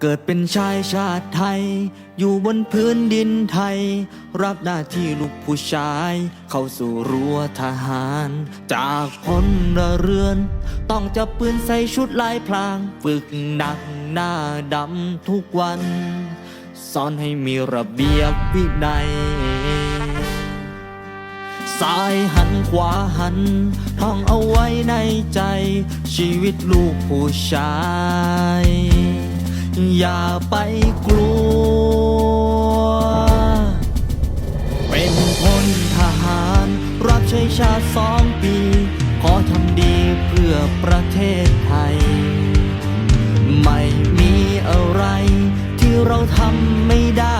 เกิดเป็นชายชาติไทย อยู่บนพื้นดินไทย รับหน้าที่ลูกผู้ชาย เข้าสู่รั้วทหาร จากพลเรือน ต้องจับปืนใส่ชุดลายพลาง ฝึกหนักหน้าดำทุกวัน สอนให้มีระเบียบวินัยซ้ายหันขวาหัน ท่องเอาไว้ในใจ ชีวิตลูกผู้ชาย อย่าไปกลัว เป็นพลทหาร รับใช้ชาติสองปี ขอทำดีเพื่อประเทศไทย ไม่มีอะไรที่เราทำไม่ได้